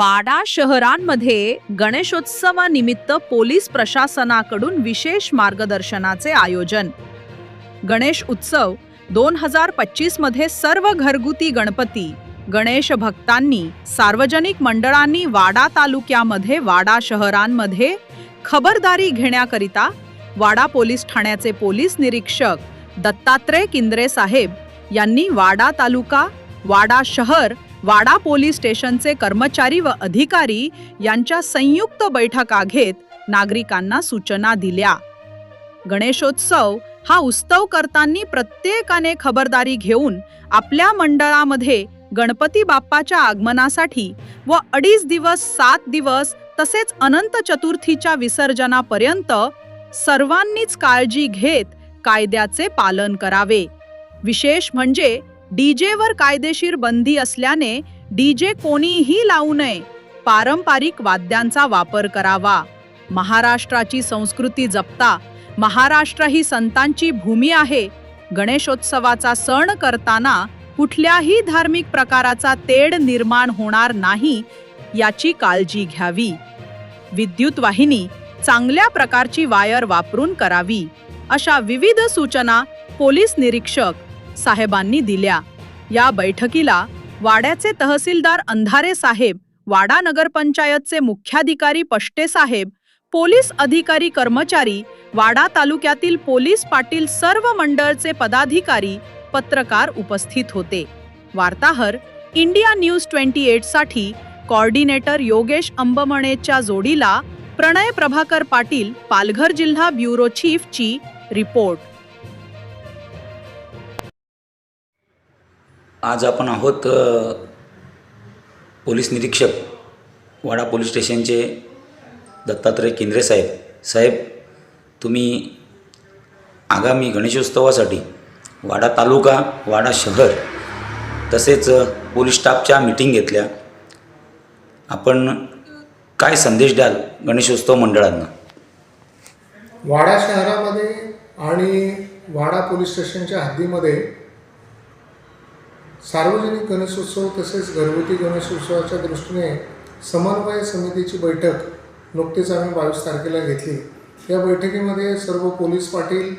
वाडा शहरांमध्ये गणेशोत्सवानिमित्त पोलीस प्रशासनाकडून विशेष मार्गदर्शनाचे आयोजन. गणेश उत्सव दोन हजार पच्चीसमध्ये सर्व घरगुती गणपती गणेश भक्तांनी सार्वजनिक मंडळांनी वाडा तालुक्यामध्ये वाडा शहरांमध्ये खबरदारी घेण्याकरिता वाडा पोलीस ठाण्याचे पोलीस निरीक्षक दत्तात्रय किंद्रे साहेब यांनी वाडा तालुका वाडा शहर वाडा पोलीस स्टेशनचे कर्मचारी व अधिकारी यांच्या संयुक्त बैठका घेत नागरिकांना सूचना दिल्या. गणेशोत्सव हा उत्सव करताना प्रत्येकाने खबरदारी घेऊन आपल्या मंडळामध्ये गणपती बाप्पाच्या आगमनासाठी व अडीच दिवस सात दिवस तसेच अनंत चतुर्थीच्या विसर्जनापर्यंत सर्वांनीच काळजी घेत कायद्याचे पालन करावे. विशेष म्हणजे डीजेवर कायदेशीर बंदी असल्याने डीजे कोणीही लावू नये. पारंपरिक वाद्यांचा वापर करावा. महाराष्ट्राची संस्कृती जपता महाराष्ट्र ही संतांची भूमी आहे. गणेशोत्सवाचा सण करताना कुठल्याही धार्मिक प्रकाराचा तेढ निर्माण होणार नाही याची काळजी घ्यावी. विद्युत वाहिनी चांगल्या प्रकारची वायर वापरून करावी अशा विविध सूचना पोलीस निरीक्षक साहेबांनी दिल्या. या बैठकीला वाड्याचे तहसीलदार अंधारे साहेब वाडा नगरपंचायतचे मुख्याधिकारी पष्टे साहेब पोलीस अधिकारी कर्मचारी वाडा तालुक्यातील पोलीस पाटील सर्व मंडळचे पदाधिकारी पत्रकार उपस्थित होते. वार्ताहर इंडिया न्यूज ट्वेंटी एटसाठी कॉर्डिनेटर योगेश अंबमणेच्या जोडीला प्रणय प्रभाकर पाटील पालघर जिल्हा ब्युरो चीफची रिपोर्ट. आज आपण आहोत पोलीस निरीक्षक वाडा पोलीस स्टेशनचे दत्तात्रय केंद्रे साहेब. साहेब तुम्ही आगामी गणेशोत्सवासाठी वाडा तालुका वाडा शहर तसेच पोलीस स्टाफच्या मीटिंग घेतल्या. आपण काय संदेश द्याल गणेशोत्सव मंडळांना? वाडा शहरामध्ये आणि वाडा पोलीस स्टेशनच्या हद्दीमध्ये सार्वजनिक गणेशोत्सव तसेच घरगुती गणेशोत्सवाच्या दृष्टीने समन्वय समितीची बैठक नुकतीच आम्ही बावीस तारखेला घेतली. या बैठकीमध्ये सर्व पोलीस पाटील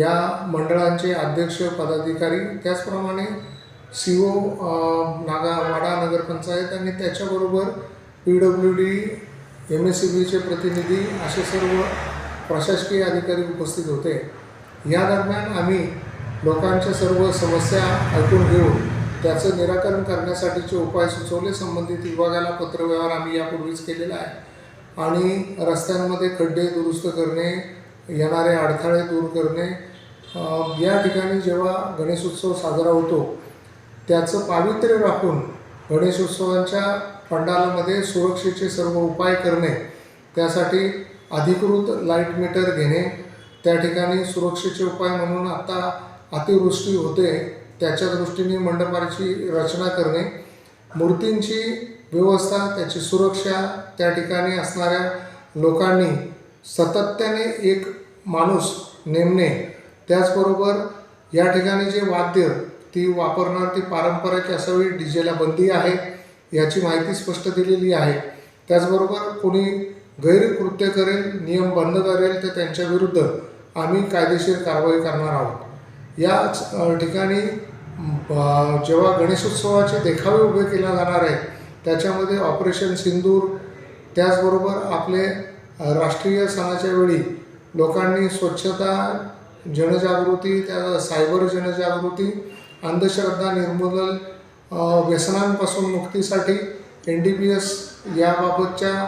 या मंडळांचे अध्यक्ष पदाधिकारी त्याचप्रमाणे सी ओ नागा वाडा नगरपंचायत आणि त्याच्याबरोबर P W D M S C बीचे प्रतिनिधी असे सर्व प्रशासकीय अधिकारी उपस्थित होते. या दरम्यान आम्ही लोकांच्या सर्व समस्या ऐकून घेऊन त्याचं निराकरण करण्यासाठीचे उपाय सुचवले. संबंधित विभागाला पत्रव्यवहार आम्ही यापूर्वीच केलेला आहे. आणि रस्त्यांमध्ये खड्डे दुरुस्त करणे येणारे अडथळे दूर करणे या ठिकाणी जेव्हा गणेशोत्सव साजरा होतो त्याचं पावित्र्य राखून गणेशोत्सवांच्या पंडालामध्ये सुरक्षेचे सर्व उपाय करणे त्यासाठी अधिकृत लाइट मीटर घेणे त्या ठिकाणी सुरक्षेचे उपाय म्हणून आता अतिवृष्टी होते त्याच्या दृष्टीने मंडपाची रचना करणे मूर्तींची व्यवस्था त्याची सुरक्षा त्या ठिकाणी असणाऱ्या लोकांनी सातत्याने एक माणूस नेमणे त्याचबरोबर या ठिकाणी जे वाद्य ती वापरणार ती पारंपरिक असावी डी जेला बंदी आहे याची माहिती स्पष्ट दिलेली आहे. त्याचबरोबर कोणी गैरकृत्य करेल नियम बंद करेल तर त्यांच्या विरुद्ध आम्ही कायदेशीर कारवाई करणार आहोत. याच ठिकाणी जेव्हा गणेशोत्सवाचे देखावे उभे केले जाणार आहेत त्याच्यामध्ये ऑपरेशन सिंदूर त्याचबरोबर आपले राष्ट्रीय सणाच्या वेळी लोकांनी स्वच्छता जनजागृती त्या सायबर जनजागृती अंधश्रद्धा निर्मूलन व्यसनांपासून मुक्तीसाठी एन डी पी एस याबाबतच्या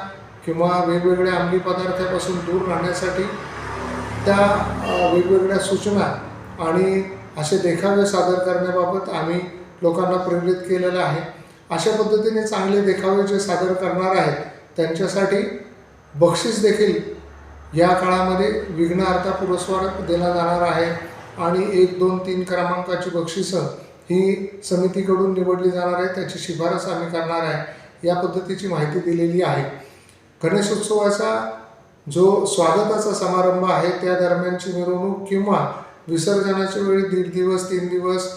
किंवा वेगवेगळ्या अंमली पदार्थापासून दूर राहण्यासाठी त्या वेगवेगळ्या सूचना आणि असे देखावे सादर करण्याबाबत आम्ही लोकांना प्रेरित केलेलं आहे. अशा पद्धतीने चांगले देखावे जे सादर करणार आहेत त्यांच्यासाठी बक्षीस देखील या काळामध्ये विघ्नहर्ता पुरस्कार दिला जाणार आहे आणि एक दोन तीन क्रमांकाची बक्षिसं ही समितीकडून निवडली जाणार आहे. त्याची शिफारस आम्ही करणार आहे. या पद्धतीची माहिती दिलेली आहे. गणेशोत्सवाचा जो स्वागताचा समारंभ आहे त्या दरम्यानची मिरवणूक किंवा विसर्जनाच्या वेळी दीड दिवस तीन दिवस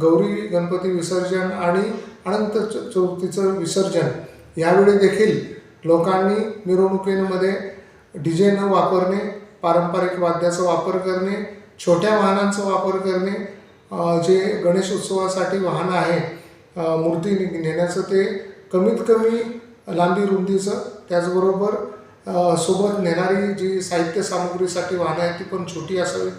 गौरी गणपती विसर्जन आणि अनंत च- चतुर्थीचं विसर्जन. यावेळी देखील लोकांनी मिरवणुकीमध्ये डी जे न वापरणे पारंपरिक वाद्याचा वापर करणे छोट्या वाहनांचा वापर करणे जे गणेश उत्सवासाठी वाहनं आहे मूर्ती नेण्याचं ते कमीत कमी लांबी रुंदीचं त्याचबरोबर सोबत नेणारी जी साहित्य सामुग्रीसाठी वाहनं आहेत ती पण छोटी असावीत.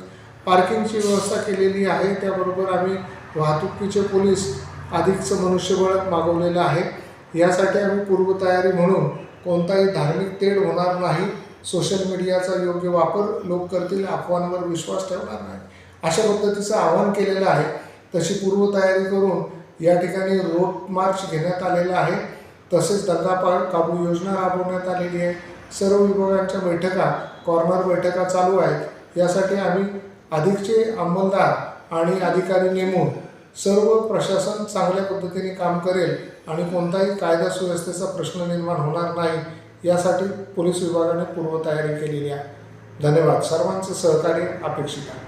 पार्किंगची व्यवस्था केलेली आहे. त्याबरोबर आम्ही वाहतुकीचे पोलीस अधिकचं मनुष्यबळ मागवलेलं आहे. यासाठी आम्ही पूर्वतयारी म्हणून कोणताही धार्मिक तेढ होणार नाही. सोशल मीडियाचा योग्य वापर लोक करतील अफवांवर विश्वास ठेवणार नाही. अशा पद्धतीचं आवाहन केलेलं आहे. तशी पूर्वतयारी करून या ठिकाणी रोड मार्च घेण्यात आलेला आहे. तसेच दंगापार काबू योजना राबवण्यात आलेली आहे. सर्व विभागांच्या बैठका कॉर्नर बैठका चालू आहेत. यासाठी आम्ही अधिकचे अंमलदार आणि अधिकारी नेमून सर्व प्रशासन चांगल्या पद्धतीने काम करेल आणि कोणताही कायदा सुव्यवस्थेचा प्रश्न निर्माण होणार नाही यासाठी पोलीस विभागाने पूर्वतयारी केलेली आहे. धन्यवाद. सर्वांचं सहकार्य अपेक्षित आहे.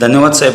धन्यवाद साहेब.